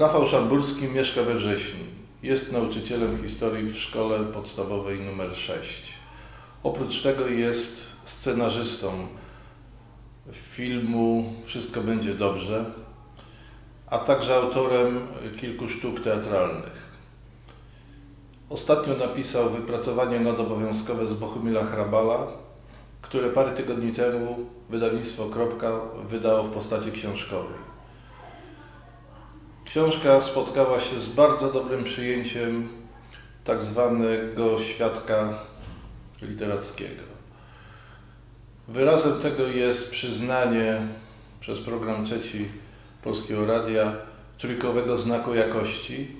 Rafał Szamburski mieszka we Wrześni. Jest nauczycielem historii w szkole podstawowej nr 6. Oprócz tego jest scenarzystą filmu Wszystko będzie dobrze, a także autorem kilku sztuk teatralnych. Ostatnio napisał wypracowanie nadobowiązkowe z Bohumila Hrabala, które parę tygodni temu wydawnictwo Kropka wydało w postaci książkowej. Książka spotkała się z bardzo dobrym przyjęciem tak zwanego świadka literackiego. Wyrazem tego jest przyznanie przez program trzeci Polskiego Radia trójkowego znaku jakości,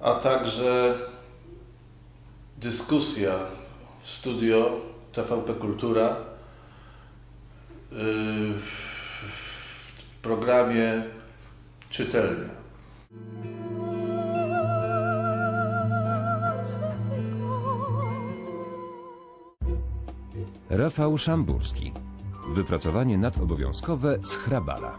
a także dyskusja w studio TVP Kultura yy, w programie Czytelnia. Rafał Szamburski. Wypracowanie nadobowiązkowe z Hrabala.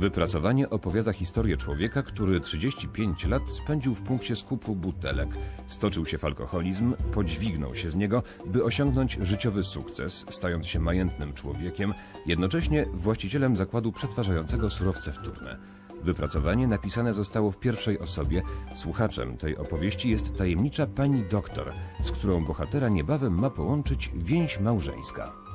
Wypracowanie opowiada historię człowieka, który 35 lat spędził w punkcie skupu butelek. Stoczył się w alkoholizm, podźwignął się z niego, by osiągnąć życiowy sukces, stając się majętnym człowiekiem, jednocześnie właścicielem zakładu przetwarzającego surowce wtórne. Wypracowanie napisane zostało w pierwszej osobie. Słuchaczem tej opowieści jest tajemnicza pani doktor, z którą bohatera niebawem ma połączyć więź małżeńska.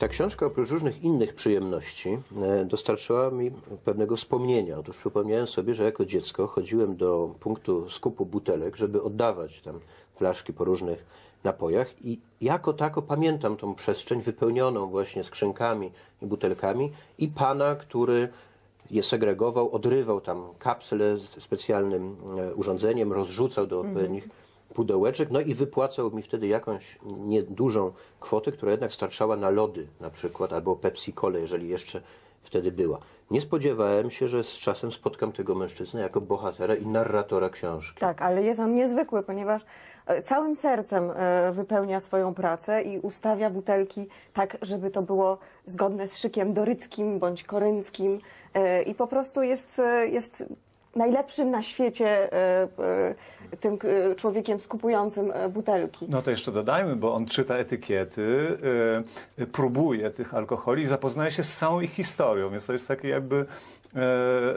Ta książka oprócz różnych innych przyjemności e, dostarczyła mi pewnego wspomnienia. Otóż przypomniałem sobie, że jako dziecko chodziłem do punktu skupu butelek, żeby oddawać tam flaszki po różnych napojach i jako tako pamiętam tą przestrzeń wypełnioną właśnie skrzynkami i butelkami i pana, który je segregował, odrywał tam kapsle z specjalnym e, urządzeniem, rozrzucał do odpowiednich pudełeczek, no i wypłacał mi wtedy jakąś niedużą kwotę, która jednak starczała na lody na przykład, albo Pepsi Cole, jeżeli jeszcze wtedy była. Nie spodziewałem się, że z czasem spotkam tego mężczyznę jako bohatera i narratora książki. Tak, ale jest on niezwykły, ponieważ e, całym sercem e, wypełnia swoją pracę i ustawia butelki tak, żeby to było zgodne z szykiem doryckim bądź korynckim e, i po prostu jest, jest najlepszym na świecie e, e, tym e, człowiekiem skupującym butelki. No to jeszcze dodajmy, bo on czyta etykiety, próbuje tych alkoholi i zapoznaje się z całą ich historią, więc to jest taki jakby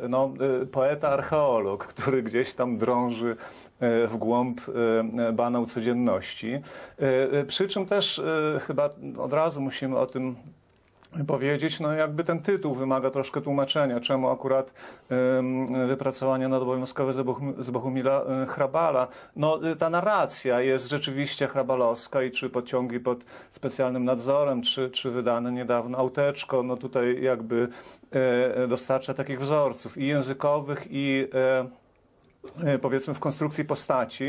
no, y, poeta archeolog, który gdzieś tam drąży w głąb banał codzienności. Przy czym też chyba od razu musimy o tym powiedzieć, no jakby ten tytuł wymaga troszkę tłumaczenia, czemu akurat ym, wypracowanie nadobowiązkowe z, Bohum, z Bohumila y, Hrabala. No y, ta narracja jest rzeczywiście hrabalowska i czy pociągi pod specjalnym nadzorem, czy, czy wydane niedawno auteczko, no tutaj jakby y, dostarcza takich wzorców i językowych i e, powiedzmy w konstrukcji postaci.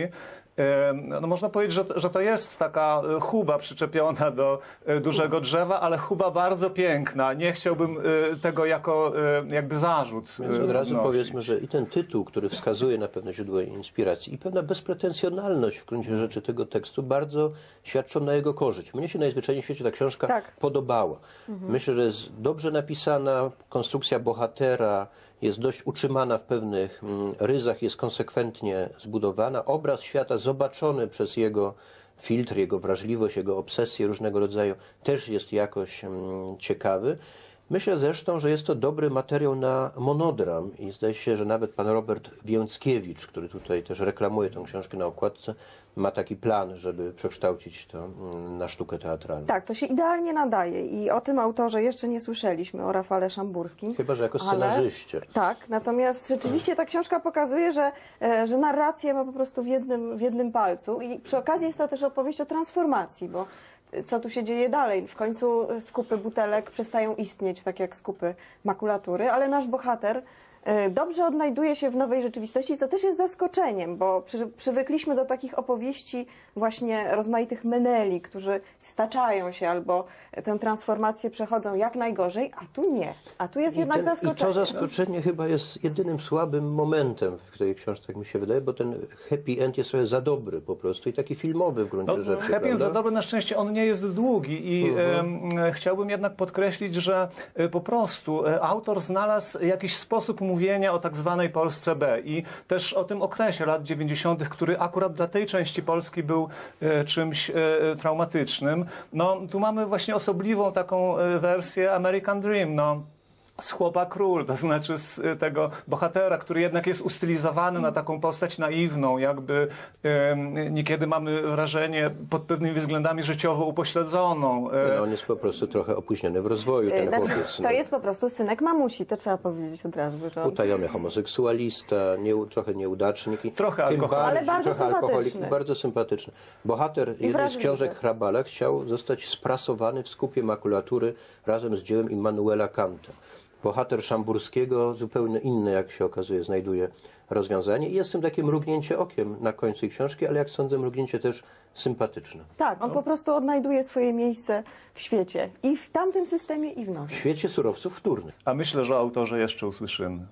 E, No można powiedzieć, że, że to jest taka e, chuba przyczepiona do e, dużego drzewa, ale chuba bardzo piękna. Nie chciałbym e, tego jako e, jakby zarzut Więc e, od razu powiedzmy, że i ten tytuł, który wskazuje na pewne źródło inspiracji i pewna bezpretensjonalność w gruncie rzeczy tego tekstu bardzo świadczą na jego korzyść. Mnie się najzwyczajniej w świecie ta książka Tak. podobała. Myślę, że jest dobrze napisana, konstrukcja bohatera jest dość utrzymana w pewnych mm, ryzach, jest konsekwentnie zbudowana. Obraz świata zobaczony przez jego filtr, jego wrażliwość, jego obsesje różnego rodzaju też jest jakoś mm, ciekawy. Myślę zresztą, że jest to dobry materiał na monodram i zdaje się, że nawet pan Robert Więckiewicz, który tutaj też reklamuje tę książkę na okładce, ma taki plan, żeby przekształcić to mm, na sztukę teatralną. Tak, to się idealnie nadaje i o tym autorze jeszcze nie słyszeliśmy, o Rafale Szamburskim. Chyba, że jako Ale- scenarzyście. Tak, natomiast rzeczywiście ta książka pokazuje, że, e, że narrację ma po prostu w jednym, w jednym palcu i przy okazji jest to też opowieść o transformacji, bo co tu się dzieje dalej? W końcu e, skupy butelek przestają istnieć, tak jak skupy makulatury, ale nasz bohater dobrze odnajduje się w nowej rzeczywistości, co też jest zaskoczeniem, bo przy, przywykliśmy do takich opowieści właśnie rozmaitych meneli, którzy staczają się albo tę transformację przechodzą jak najgorzej, a tu nie. A tu jest I, jednak ten, I zaskoczenie. to zaskoczenie chyba jest jedynym słabym momentem w tej książce, tak mi się wydaje, bo ten happy end jest trochę za dobry po prostu i taki filmowy w gruncie No, rzeczy. Happy End za dobry na szczęście on nie jest długi i Mhm. em, chciałbym jednak podkreślić, że e, po prostu e, autor znalazł jakiś sposób mówienia o tak zwanej Polsce B i też o tym okresie lat 90., który akurat dla tej części Polski był e, czymś e, traumatycznym. No, tu mamy właśnie osobliwą taką e, wersję American Dream. No. Z chłopa król, to znaczy z y, tego bohatera, który jednak jest ustylizowany na taką postać naiwną, jakby niekiedy mamy wrażenie pod pewnymi względami życiowo upośledzoną. E, No, on jest po prostu trochę opóźniony w rozwoju, E, ten Znaczy, chłopiec. to no. jest po prostu synek mamusi, to trzeba powiedzieć od razu. Że on... Utajony homoseksualista, nie, trochę nieudacznik. i Trochę alkoholik. Ale bardzo trochę sympatyczny. bardzo sympatyczny. Bohater jednej z książek Hrabala chciał zostać sprasowany w skupie makulatury razem z dziełem Immanuela Kanta. Bohater Szamburskiego zupełnie inny, jak się okazuje, znajduje rozwiązanie. I jest w tym takie mrugnięcie okiem na końcu książki, ale jak sądzę, mrugnięcie też sympatyczne. Tak, on po prostu odnajduje swoje miejsce w świecie. I w tamtym systemie, i w W nowym. świecie surowców wtórnych. A myślę, że o autorze jeszcze usłyszymy.